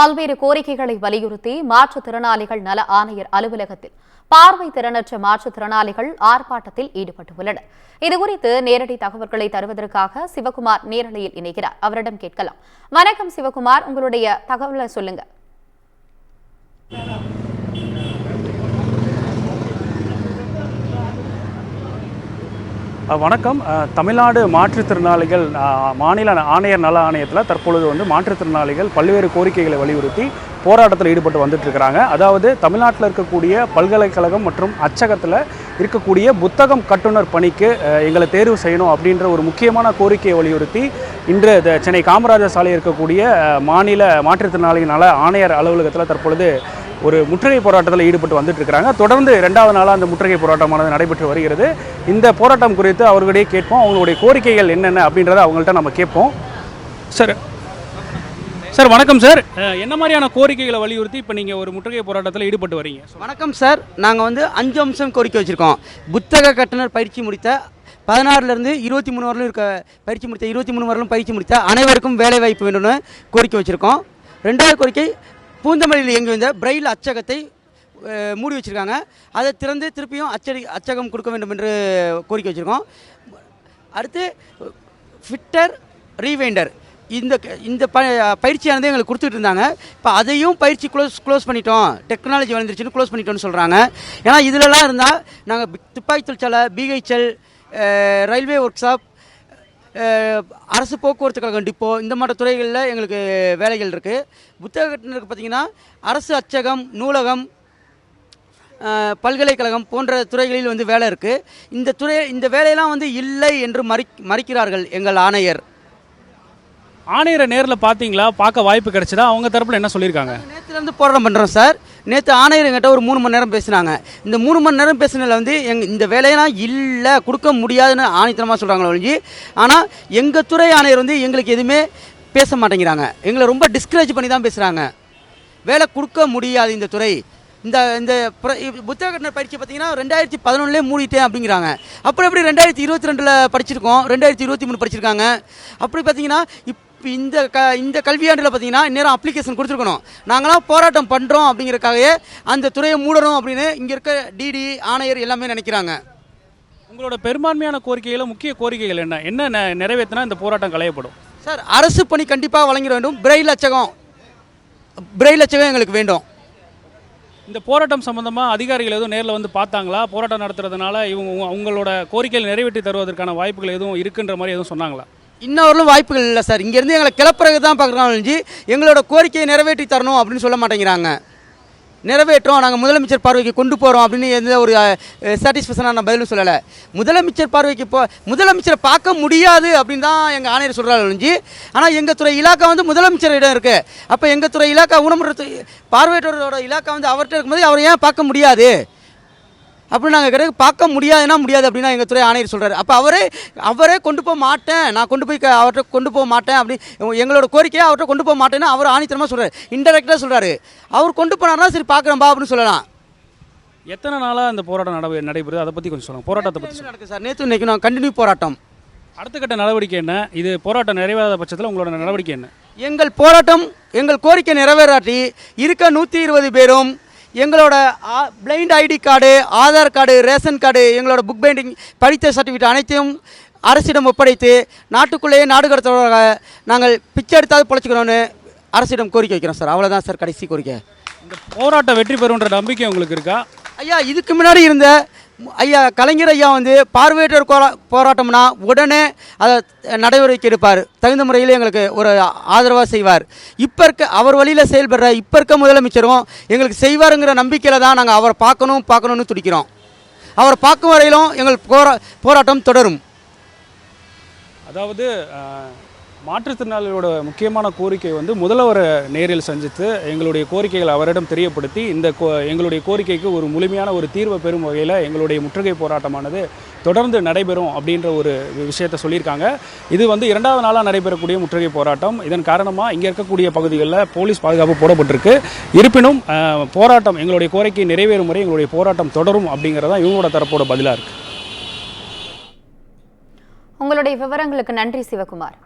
பல்வேறு கோரிக்கைகளை வலியுறுத்தி மாற்றுத்திறனாளிகள் நல ஆணையர் அலுவலகத்தில் பார்வை திறனற்ற மாற்றுத்திறனாளிகள் ஆர்ப்பாட்டத்தில் ஈடுபட்டுள்ளனர். இதுகுறித்து நேரடி தகவல்களை தருவதற்காக சிவகுமார் நேரலையில் இணைகிறார். அவரிடம் கேட்கலாம். வணக்கம் சிவகுமார். உங்களுடைய தகவலை சொல்லுங்க. வணக்கம். தமிழ்நாடு மாற்றுத்திறனாளிகள் மாநில ஆணையர் நல ஆணையத்தில் தற்பொழுது வந்து மாற்றுத்திறனாளிகள் பல்வேறு கோரிக்கைகளை வலியுறுத்தி போராட்டத்தில் ஈடுபட்டு வந்துட்டு இருக்கிறாங்க அதாவது தமிழ்நாட்டில் இருக்கக்கூடிய பல்கலைக்கழகம் மற்றும் அச்சகத்தில் இருக்கக்கூடிய புத்தகம் கட்டுனர் பணிக்கு எங்களை தேர்வு செய்யணும் அப்படின்ற ஒரு முக்கியமான கோரிக்கையை வலியுறுத்தி இன்று த- சென்னை காமராஜர் சாலை இருக்கக்கூடிய மாநில மாற்றுத்திறனாளிகள் நல ஆணையர் அலுவலகத்தில் தற்பொழுது ஒரு முற்றுகை போராட்டத்தில் ஈடுபட்டு வந்துட்டு இருக்கிறாங்க தொடர்ந்து ரெண்டாவது நாளாக அந்த முற்றுகை போராட்டமானது நடைபெற்று வருகிறது. இந்த போராட்டம் குறித்து அவர்களிடையே கேட்போம். அவங்களுடைய கோரிக்கைகள் என்னென்ன அப்படின்றத அவங்கள்ட்ட நம்ம கேட்போம். சார் சார் வணக்கம் சார். என்ன மாதிரியான கோரிக்கைகளை வலியுறுத்தி இப்போ நீங்கள் ஒரு முற்றுகை போராட்டத்தில் ஈடுபட்டு வரீங்க? வணக்கம் சார். நாங்கள் வந்து அஞ்சு அம்சம் கோரிக்கை வச்சுருக்கோம். புத்தக கட்டுனர் பயிற்சி முடித்த பதினாறுலேருந்து இருபத்தி மூணு வரலும் இருக்க பயிற்சி முடித்த இருபத்தி மூணு வரலும் பயிற்சி முடித்த அனைவருக்கும் வேலை வாய்ப்பு வேண்டும்னு கோரிக்கை வச்சுருக்கோம். ரெண்டாவது கோரிக்கை பூந்தமல்லியில் இயங்கி வந்த பிரெயில் அச்சகத்தை மூடி வச்சுருக்காங்க. அதை திறந்து திருப்பியும் அச்சடி அச்சகம் கொடுக்க வேண்டும் என்று கோரிக்கை வச்சுருக்கோம். அடுத்து ஃபிட்டர் ரீவைண்டர் இந்த க- இந்த ப பயிற்சியானது எங்களுக்கு கொடுத்துட்டு இருந்தாங்க. இப்போ அதையும் பயிற்சி க்ளோஸ் க்ளோஸ் பண்ணிட்டோம். டெக்னாலஜி வளர்ந்துருச்சுன்னு க்ளோஸ் பண்ணிட்டோம்னு சொல்கிறாங்க ஏன்னா இதிலலாம் இருந்தால் நாங்கள் துப்பாக்கி தொழிற்சாலை பிஹெச்எல் ரயில்வே ஒர்க் ஷாப் அரசு போக்குவரத்து கழகம் டிப்போ இந்த மாதிரி துறைகளில் எங்களுக்கு வேலைகள் இருக்குது புத்தக கட்டுனருக்கு பார்த்தீங்கன்னா அரசு அச்சகம் நூலகம் பல்கலைக்கழகம் போன்ற துறைகளில் வந்து வேலை இருக்குது இந்த துறை இந்த வேலையெல்லாம் வந்து இல்லை என்று மறி மறிக்கிறார்கள் எங்கள் ஆணையர். ஆணையரை நேரில் பார்த்தீங்களா பார்க்க வாய்ப்பு கிடைச்சதா? அவங்க தரப்பில் என்ன சொல்லியிருக்காங்க? நேற்றுலேருந்து போராட்டம் பண்ணுறோம் சார். நேற்று ஆணையர் எங்கிட்ட ஒரு மூணு மணி நேரம் பேசினாங்க. இந்த மூணு மணி நேரம் பேசினதில் வந்து எங் இந்த வேலையெல்லாம் இல்லை கொடுக்க முடியாதுன்னு ஆணித்தனமாக சொல்கிறாங்களே ஒழிஞ்சு ஆனால் எங்கள் துறை ஆணையர் வந்து எங்களுக்கு எதுவுமே பேச மாட்டேங்கிறாங்க. எங்களை ரொம்ப டிஸ்கரேஜ் பண்ணி தான் பேசுகிறாங்க வேலை கொடுக்க முடியாது இந்த துறை. இந்த இந்த புத்தக கட்டண பயிற்சி பார்த்தீங்கன்னா ரெண்டாயிரத்தி பதினொன்றுலேயே மூடிட்டேன் அப்படிங்கிறாங்க. அப்புறம் எப்படி ரெண்டாயிரத்தி இருபத்தி ரெண்டில் படிச்சிருக்கோம் ரெண்டாயிரத்தி இருபத்தி மூணு படிச்சிருக்காங்க. அப்படி பார்த்தீங்கன்னா இப்போ இந்த க இந்த கல்வியாண்டில் பார்த்தீங்கன்னா இந்நேரம் அப்ளிகேஷன் கொடுத்துருக்கணும். நாங்களாம் போராட்டம் பண்ணுறோம் அப்படிங்கிறக்காகவே அந்த துறையை மூடணும் அப்படின்னு இங்கே இருக்க டிடி ஆணையர் எல்லாமே நினைக்கிறாங்க. உங்களோட பெரும்பான்மையான கோரிக்கைகளை முக்கிய கோரிக்கைகள் என்ன? என்ன நிறைவேற்றினா இந்த போராட்டம் களையப்படும்? சார் அரசு பணி கண்டிப்பாக வழங்கிட வேண்டும். பிரெயில் அச்சகம் பிரெயில் அச்சகம் எங்களுக்கு வேண்டும். இந்த போராட்டம் சம்பந்தமாக அதிகாரிகள் எதுவும் நேரில் வந்து பார்த்தாங்களா? போராட்டம் நடத்துறதுனால இவங்க உங்க- உங்களோட கோரிக்கைகள் நிறைவேற்றி தருவதற்கான வாய்ப்புகள் எதுவும் இருக்குன்ற மாதிரி எதுவும் சொன்னாங்களா? இன்னொருளும் வாய்ப்புகள் இல்லை சார். இங்கேருந்து எங்களை கிளப்புறது தான் பார்க்குறாங்க எங்களோட கோரிக்கையை நிறைவேற்றி தரணும் அப்படின்னு சொல்ல மாட்டேங்கிறாங்க. நிறைவேற்றோம். நாங்கள் முதலமைச்சர் பார்வைக்கு கொண்டு போகிறோம் அப்படின்னு எந்த ஒரு சாட்டிஸ்ஃபேக்ஷனான பதிலும் சொல்லலை. முதலமைச்சர் பார்வைக்கு போ முதலமைச்சரை பார்க்க முடியாது அப்படின்னு தான் எங்கள் ஆணையர் சொல்கிறாரு ஒழிஞ்சு ஆனால் எங்கள் துறை இலாக்கா வந்து முதலமைச்சர் இடம் இருக்குது அப்போ எங்கள் துறை இலாக்கா ஊனமுற்ற பார்வையற்றோரோட இலாக்கா வந்து அவர்கிட்ட இருக்கும்போது அவரை ஏன் பார்க்க முடியாது? அப்படி நாங்கள் கிடையாது பார்க்க முடியாதுன்னா முடியாது அப்படின்னா எங்கள் துறை ஆணையர் சொல்கிறாரு அப்போ அவரே அவரே கொண்டு போக மாட்டேன். நான் கொண்டு போய் அவர்கிட்ட கொண்டு போக மாட்டேன் அப்படி எங்களோட கோரிக்கையை அவர்கிட்ட கொண்டு போக மாட்டேன்னு அவர் ஆணித்தரமாக சொல்கிறார் இன்டெரக்டாக சொல்கிறாரு அவர் கொண்டு போனார்னா சரி பார்க்குறேன்பா அப்படின்னு சொல்லலாம். எத்தனை நாளாக இந்த போராட்டம் நட நடைபெறுது? அதை பற்றி கொஞ்சம் சொல்லுங்கள் போராட்டத்தை பற்றி நடக்குது சார்? நேற்று இன்னைக்கு நான் கண்டினியூ போராட்டம். அடுத்த கட்ட நடவடிக்கை என்ன? இது போராட்டம் நிறைவேறாத பட்சத்தில் உங்களோட நடவடிக்கை என்ன? எங்கள் போராட்டம் எங்கள் கோரிக்கை நிறைவேறாட்டி இருக்க நூற்றி இருபது பேரும் எங்களோட blind ID card Aadhaar card ration card எங்களோட புக் பைண்டிங் படித்த சர்டிஃபிகேட் அனைத்தையும் அரசிடம் ஒப்படைத்து நாட்டுக்குள்ளேயே நாடு கடத்துவதாக நாங்கள் பிச்சை எடுத்தாவது பொழைச்சிக்கிறோன்னு அரசிடம் கோரிக்கை வைக்கிறோம் சார். அவ்வளோதான் சார் கடைசி கோரிக்கை. இந்த போராட்டம் வெற்றி பெறுன்ற நம்பிக்கை உங்களுக்கு இருக்கா? ஐயா இதுக்கு முன்னாடி இருந்த ஐயா கலைஞர் ஐயா வந்து பார்வையற்றோர் போராட்டம்னா உடனே அதை நடவடிக்கை எடுப்பார். தகுந்த முறையில் எங்களுக்கு ஒரு ஆதரவாக செய்வார். இப்போ இருக்க அவர் வழியில் செயல்படுற இப்போ இருக்க முதலமைச்சரும் எங்களுக்கு செய்வாருங்கிற நம்பிக்கையில் தான் நாங்கள் அவரை பார்க்கணும் பார்க்கணும்னு துடிக்கிறோம். அவரை பார்க்கும் வரையிலும் எங்கள் போரா போராட்டம் தொடரும். அதாவது மாற்றுத்திறனாளிகளோட முக்கியமான கோரிக்கை வந்து முதல்வரை நேரில் சந்தித்து எங்களுடைய கோரிக்கைகளை அவரிடம் தெரியப்படுத்தி இந்த கோ- எங்களுடைய கோரிக்கைக்கு ஒரு முழுமையான ஒரு தீர்வை பெறும் வகையில் எங்களுடைய முற்றுகை போராட்டமானது தொடர்ந்து நடைபெறும் அப்படின்ற ஒரு விஷயத்தை சொல்லியிருக்காங்க. இது வந்து இரண்டாவது நாளாக நடைபெறக்கூடிய முற்றுகை போராட்டம். இதன் காரணமாக இங்கே இருக்கக்கூடிய பகுதிகளில் போலீஸ் பாதுகாப்பு போடப்பட்டிருக்கு. இருப்பினும் போராட்டம் எங்களுடைய கோரிக்கை நிறைவேறும் வரை எங்களுடைய போராட்டம் தொடரும் அப்படிங்கிறதான் இவங்களோட தரப்போட பதிலாக இருக்குது உங்களுடைய விவரங்களுக்கு நன்றி சிவகுமார்.